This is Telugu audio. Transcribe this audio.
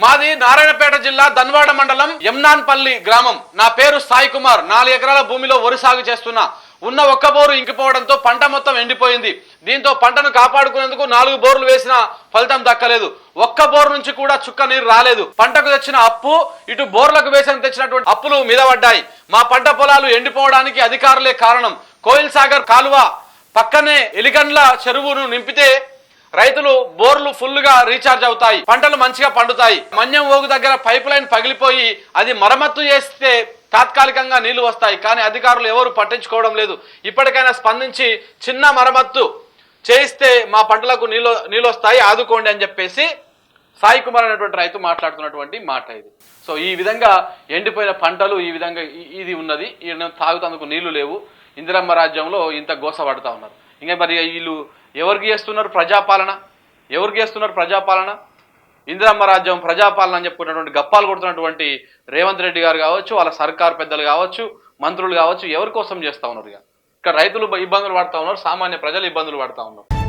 మాది నారాయణపేట జిల్లా దన్వాడ మండలం యమ్నాన్పల్లి గ్రామం. నా పేరు సాయి కుమార్. నాలుగు ఎకరాల భూమిలో వరి సాగు చేస్తున్నా. ఉన్న ఒక్క బోరు ఇంకిపోవడంతో పంట మొత్తం ఎండిపోయింది. దీంతో పంటను కాపాడుకునేందుకు నాలుగు బోర్లు వేసిన ఫలితం దక్కలేదు. ఒక్క బోర్ నుంచి కూడా చుక్క నీరు రాలేదు. పంటకు తెచ్చిన అప్పు ఇటు బోర్లకు వేసిన తెచ్చినటువంటి అప్పులు మీద పడ్డాయి. మా పంట పొలాలు ఎండిపోవడానికి అధికారులే కారణం. కోయిల్ సాగర్ కాలువ పక్కనే ఎలిగండ్ల చెరువును నింపితే రైతులు బోర్లు ఫుల్గా రీఛార్జ్ అవుతాయి పంటలు మంచిగా పండుతాయి. మన్యం ఓగు దగ్గర పైప్ లైన్ పగిలిపోయి అది మరమ్మత్తు చేస్తే తాత్కాలికంగా నీళ్ళు వస్తాయి. కానీ అధికారులు ఎవరు పట్టించుకోవడం లేదు. ఇప్పటికైనా స్పందించి చిన్న మరమ్మత్తు చేయిస్తే మా పంటలకు నీళ్ళు నీళ్ళు వస్తాయి ఆదుకోండి అని చెప్పేసి సాయి కుమార్ అనేటువంటి రైతు మాట్లాడుతున్నటువంటి మాట ఇది. సో ఈ విధంగా ఎండిపోయిన పంటలు ఈ విధంగా ఇది ఉన్నది. తాగుతందుకు నీళ్ళు లేవు. ఇందిరమ్మ రాజ్యంలో ఇంత గోస పడతా ఉన్నారు. ఇంకా మరి వీళ్ళు ఎవరికి చేస్తున్నారు ప్రజాపాలన? ఎవరికి చేస్తున్నారు ప్రజాపాలన? ఇందిరమ్మ రాజ్యం ప్రజాపాలన అని చెప్పుకున్నటువంటి గప్పాలు కొడుతున్నటువంటి రేవంత్ రెడ్డి గారు కావచ్చు వాళ్ళ సర్కార్ పెద్దలు కావచ్చు మంత్రులు కావచ్చు ఎవరి కోసం చేస్తా ఉన్నారు ఇక? ఇక్కడ రైతులు ఇబ్బందులు పడతా ఉన్నారు సామాన్య ప్రజలు ఇబ్బందులు పడతా ఉన్నారు.